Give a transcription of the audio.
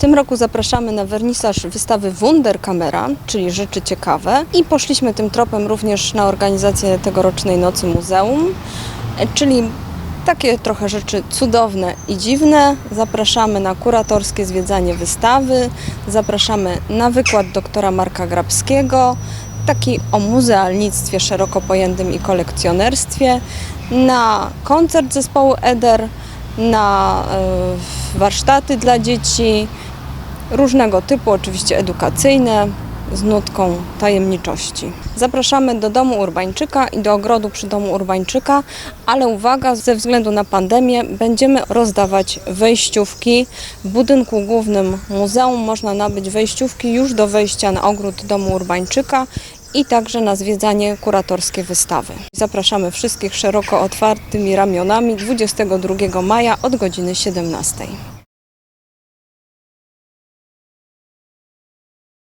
tym roku zapraszamy na wernisaż wystawy Wunderkamera, czyli rzeczy ciekawe i poszliśmy tym tropem również na organizację tegorocznej Nocy Muzeum, czyli takie trochę rzeczy cudowne i dziwne. Zapraszamy na kuratorskie zwiedzanie wystawy, zapraszamy na wykład doktora Marka Grabskiego, taki o muzealnictwie szeroko pojętym i kolekcjonerstwie, na koncert zespołu Eder, na e, warsztaty dla dzieci, różnego typu, oczywiście edukacyjne, z nutką tajemniczości. Zapraszamy do domu Urbańczyka i do ogrodu przy domu Urbańczyka, ale uwaga, ze względu na pandemię będziemy rozdawać wejściówki. W budynku głównym muzeum można nabyć wejściówki już do wejścia na ogród domu Urbańczyka i także na zwiedzanie kuratorskie wystawy. Zapraszamy wszystkich szeroko otwartymi ramionami 22 maja od godziny 17.